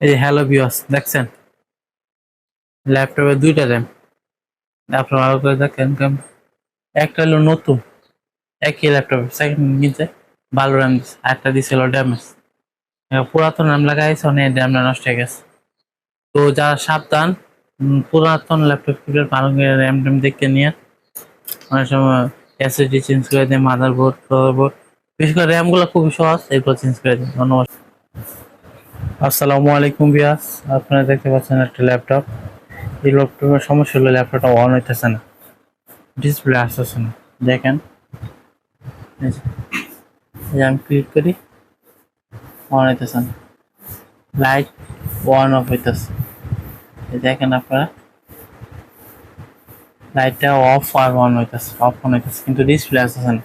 এই যে হ্যালো বিওস দেখছেন? ল্যাপটপে দুইটা র্যাম আপনার ভালো করে দেখেন একটা হলো নতুন, একই ল্যাপটপ সেকেন্ড কিনছে ভালো র্যাম দিচ্ছে একটা দিছিল ড্যামেজ পুরাতন র্যাম লাগাইছে অনেক র্যামটা নষ্ট হয়ে গেছে। তো যারা সাবধান পুরাতন ল্যাপটপ কিনবে ভালো করে র্যাম ট্যাম দেখে নিয়ে। অনেক সময় এসএসডি চেঞ্জ করে দেয় মাদারবোর্ড বোর্ড বিশেষ করে র্যামগুলো খুবই সহজ, এরপর চেঞ্জ করে দিন। ধন্যবাদ। আসসালামু আলাইকুম বিয়াস আপনারা দেখতে পাচ্ছেন একটা ল্যাপটপ। এই ল্যাপটপের সমস্যা হলো ল্যাপটপটা অন হইতেছে না। ডিসপ্লে আসতেছে না। দেখেন। আমি ক্লিক করি অন হইতেছে না। লাইট অন অফ হইতেছে। দেখেন আপনারা। লাইটটা অফ আর অন হইতেছে অফ অন হইতেছে, কিন্তু ডিসপ্লে আসতেছে না।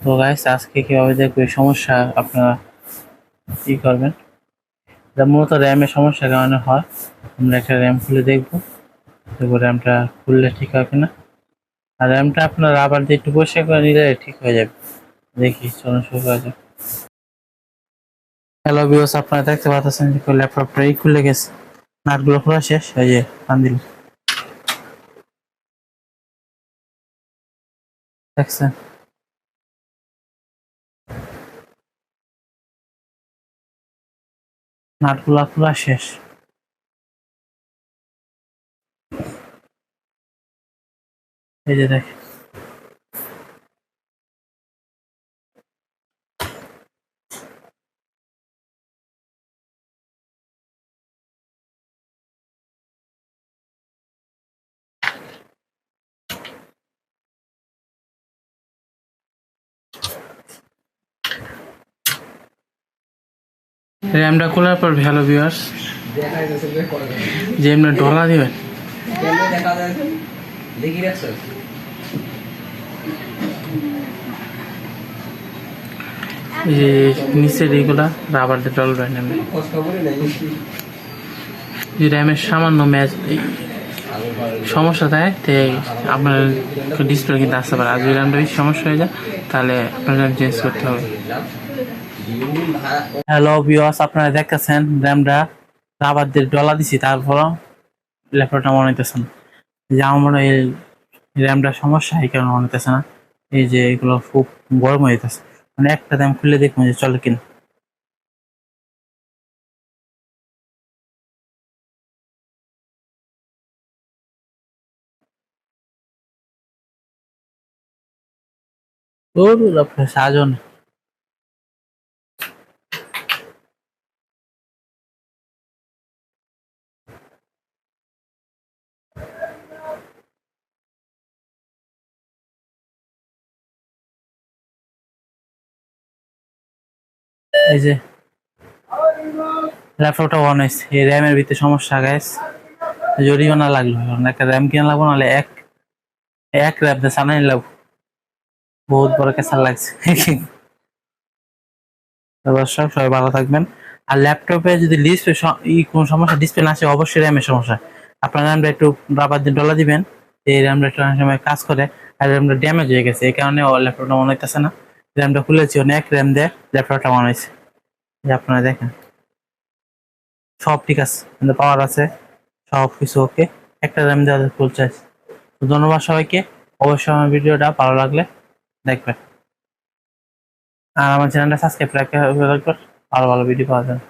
তো গাইস আজকে কীভাবে দেখব এই সমস্যা আপনারা কি করবেন? এটা মূলত র্যামের সমস্যার কারণে হয়। আমরা একটা র্যাম খুলে দেখব। দেখব র্যামটা খুললে ঠিক হবে না আর র্যামটা আপনার আবার দিয়ে একটু পরিষ্কার করে নিলে ঠিক হয়ে যাবে। দেখি, চলুন শুরু করা যাক। হ্যালো বিওস আপনারা দেখতে পাচ্ছেন যে ল্যাপটপটা এই খুলে গেছে। নাটগুলো খোলা শেষ, এই যে টান দিল দেখছেন? নাটগুলা খোলা শেষ। এই যে দেখ র্যামটা খোলার পর ভালো ভিউয়ার্স যে। এমনি ডলা দিবেন যে? নিচের এইগুলা রাবার দিয়ে ডলবেন এমনি খবরই র্যামের সামান্য ম্যাচ সমস্যা থাকে তে আপনার ডিসপ্লে কিন্তু আসতে পারে আর যদি র্যামটা বেশি সমস্যা হয়ে যায়, তাহলে আপনার র্যাম চেঞ্জ করতে হবে। হ্যালো বিওস আপনারা দেখতেছেন র্যামটা রাবার দিয়ে ডলা দিছি তারপর ল্যাপটপটা মনে হইতেছে না। যে আমার মনে হয় র্যামটা সমস্যা, এই কারণে মনে হইতেছে না। এই যে এগুলো খুব গরম যেতেছে মানে একটা দাম খুলে দেখুন যে চলে কিনা। সাজন এই যে ল্যাপটপটা অন হয়েছে। এই র্যামের ভিতরে সমস্যা গাইস জরিমানা লাগল এখন একটা র্যাম কিনা লাগবো নাহলে এক এক র্যাম দিয়ে সানাই লাগবো বহুত বড় কেসার লাগছে। দর্শক, সবাই ভালো থাকবেন। আর ল্যাপটপে যদি ডিসপ্লে ই কোন সমস্যা ডিসপ্লে না আসে, অবশ্যই র্যামের সমস্যা। আপনার র্যামটা একটু রাবার দিয়ে ডলা দিবেন, এই র্যামটা একটু সময় কাজ করে, আর র্যামটা ড্যামেজ হয়ে গেছে। এই কারণে ল্যাপটপটা মনে হইতেছে না। র্যামটা খুলেছি, অনেক র্যাম দিয়ে ল্যাপটপটা মনে হয়েছে আপনারা দেখেন। সব ঠিক আছে। পাওয়ার আছে। সব কিছু ওকে একটা র্যাম দেওয়া ফুল চার্জ ধন্যবাদ সবাইকে। অবশ্যই আমার ভিডিওটা ভালো লাগলে দেখবেন। আর আমার চ্যানেলটা সাবস্ক্রাইব রাখবে রাখবেন ভালো ভালো ভিডিও পাওয়া যাবে